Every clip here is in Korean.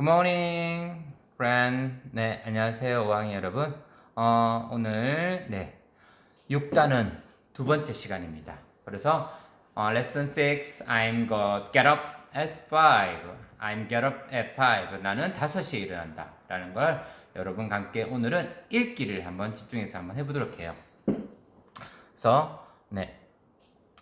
Morning, friend. 네, 안녕하세요, 5학년 여러분. 어, 오늘 네 6단은 두 번째 시간입니다. 그래서 어, lesson 6, I'm got get up at 5. I'm get up at 5. 나는 5시에 일어난다. 라는 걸 여러분과 함께 오늘은 읽기를 한번 집중해서 한번 해보도록 해요. 그래서 네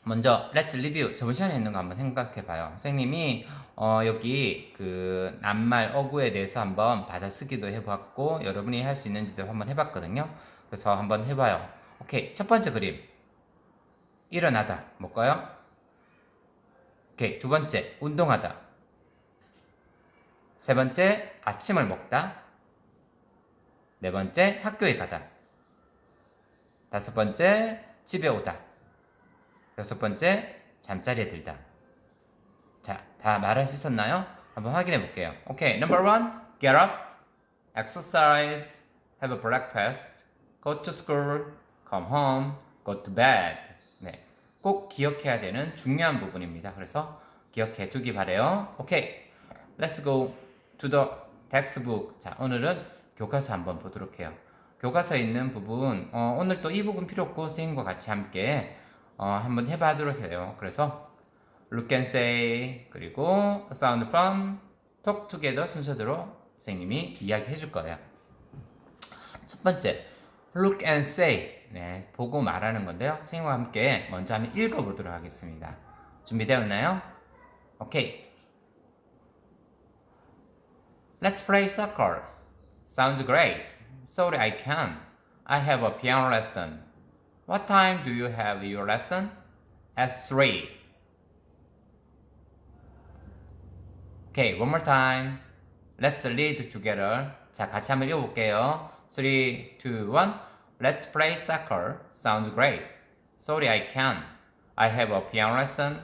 먼저 let's review 저번 시간에 했는 거 한번 생각해 봐요. 선생님이 어, 여기 그 낱말 어구에 대해서 한번 받아쓰기도 해봤고 여러분이 할 수 있는지도 한번 해봤거든요. 그래서 한번 해봐요. 오케이. 첫 번째 그림. 일어나다. 뭘까요? 오케이. 두 번째. 운동하다. 세 번째. 아침을 먹다. 네 번째. 학교에 가다. 다섯 번째. 집에 오다 여섯 번째 잠자리에 들다 자, 다 말할 수 있었나요? 한번 확인해 볼게요. 오케이, number one, get up, exercise, have a breakfast, go to school, come home, go to bed. 네, 꼭 기억해야 되는 중요한 부분입니다. 그래서 기억해 두기 바래요. 오케이, let's go to the textbook. 자, 오늘은 교과서 한번 보도록 해요. 교과서에 있는 부분, 어, 오늘 또 이 부분 필요 없고 선생님과 같이 함께 어, 한번 해봐도록 해요. 그래서 look and say 그리고 sound from talk together 순서대로 선생님이 이야기해 줄 거예요. 첫 번째 look and say 네, 보고 말하는 건데요. 선생님과 함께 먼저 한번 읽어 보도록 하겠습니다. 준비되었나요? 오케이. Let's play soccer. Sounds great. Sorry I can't. I have a piano lesson. What time do you have your lesson? At 3. Okay, one more time. Let's read together. 자, 같이 한번 읽어볼게요. 3, 2, 1. Let's play soccer. Sounds great. Sorry, I can't. I have a piano lesson.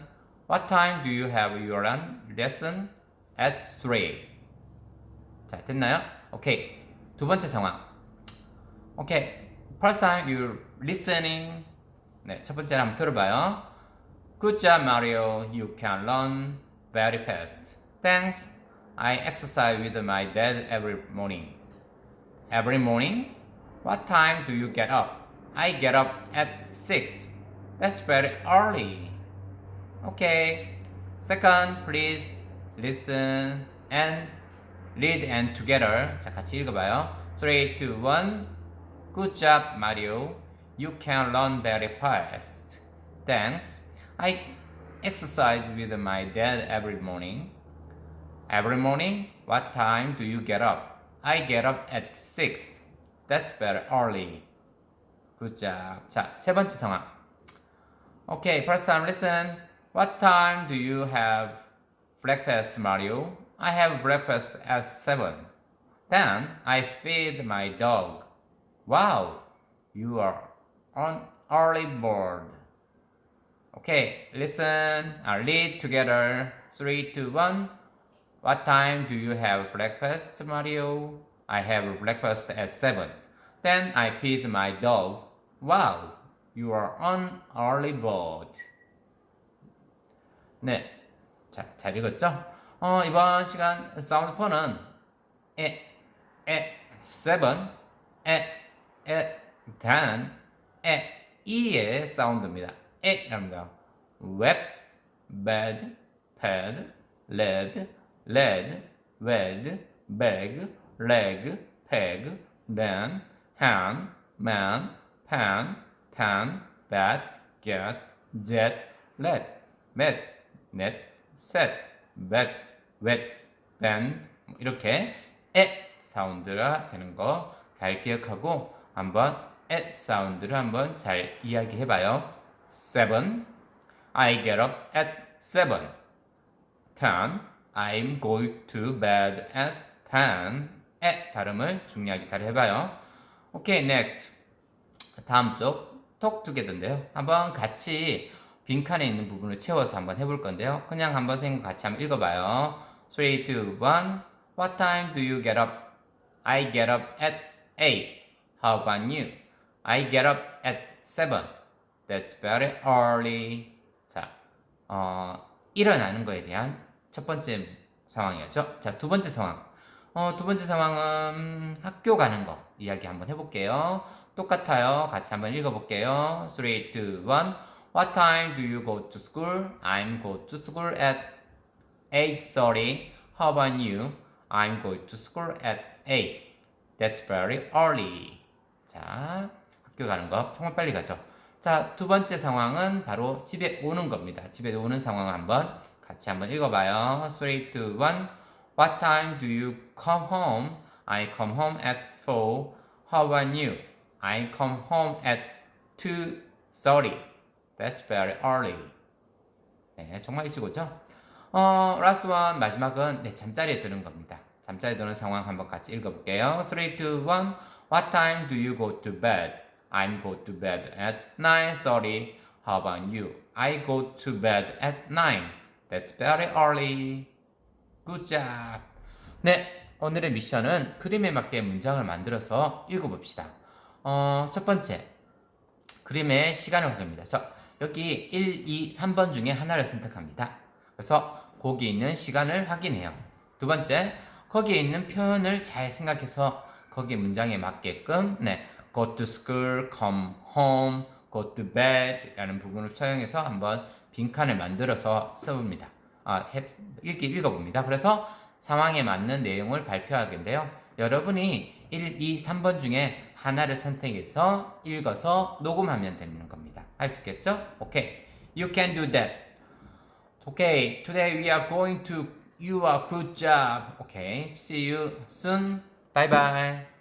What time do you have your lesson? At 3. 자, 됐나요? 오케이. 두 번째 상황. 오케이. First time you listening. 네, 첫 번째를 한번 들어봐요. Good job, Mario. You can learn very fast. Thanks. I exercise with my dad every morning. Every morning? What time do you get up? I get up at 6. That's very early. Okay. Second, please listen and read and together. 자, 같이 읽어봐요. 3, 2, 1. Good job, Mario. You can learn very fast. Thanks. I exercise with my dad every morning. Every morning? What time do you get up? I get up at 6. That's very early. Good job. 자, 세 번째 상황. Okay, first time listen. What time do you have breakfast, Mario? I have breakfast at 7. Then I feed my dog. Wow, you are an early bird. Okay, listen, uh, read together. 3, 2, 1. What time do you have breakfast, Mario? I have breakfast at 7. Then I feed my dog. Wow, you are an early bird. 네, 자, 잘 읽었죠? 어, 이번 시간 사운드 폰은 에, 에, 7, 에, 에, 단, 에, 이의 사운드입니다. 에랍니다. web, bed, pad, lead, lead, wed, bag, leg, peg, then, hand, man, pan, tan, bat, get, jet, let, met, net, set, bet, wet, bend 이렇게 에 사운드가 되는 거 잘 기억하고 한번 에 사운드를 한번 잘 이야기해 봐요. 7. I get up at 7. 10. I'm going to bed at 10. 에 발음을 중요하게 잘 해봐요. 오케이, next. 다음 쪽 talk together인데요. 한번 같이 빈칸에 있는 부분을 채워서 한번 해볼 건데요. 그냥 한번 선생님 같이 한번 읽어봐요. 3, 2, 1. What time do you get up? I get up at 8. How about you? I get up at 7. That's very early. 자, 어, 일어나는 거에 대한 첫 번째 상황이었죠. 자, 두 번째 상황. 어, 두 번째 상황은 학교 가는 거 이야기 한번 해볼게요. 똑같아요. 같이 한번 읽어볼게요. 3, 2, 1. What time do you go to school? I'm go to school at 8.30. How about you? I'm going to school at 8. That's very early. 자, 학교 가는 거 정말 빨리 가죠. 자, 두 번째 상황은 바로 집에 오는 겁니다. 집에 오는 상황 한번 같이 한번 읽어봐요. 3, 2, 1. What time do you come home? I come home at 4. How about you? I come home at 2.30. That's very early. 네, 정말 일찍 오죠? 어, last one, 마지막은 네, 잠자리에 드는 겁니다. 잠자리에 드는 상황 한번 같이 읽어볼게요. 3, 2, 1. What time do you go to bed? I'm go to bed at 9.30. How about you? I go to bed at 9. That's very early. Good job. 네, 오늘의 미션은 그림에 맞게 문장을 만들어서 읽어봅시다. 어, 첫 번째, 그림의 시간을 확인합니다. 자, 여기 1, 2, 3번 중에 하나를 선택합니다. 그래서 거기 있는 시간을 확인해요. 두 번째, 거기에 있는 표현을 잘 생각해서 거기 문장에 맞게끔 네, go to school, come home, go to bed 라는 부분을 사용해서 한번 빈칸을 만들어서 써봅니다. 아, 해- 읽기 읽어봅니다. 그래서 상황에 맞는 내용을 발표하겠는데요. 여러분이 1, 2, 3번 중에 하나를 선택해서 읽어서 녹음하면 되는 겁니다. 할 수 있겠죠? 오케이. You can do that. Okay, today we are going to you are good job. Okay, see you soon. 拜拜。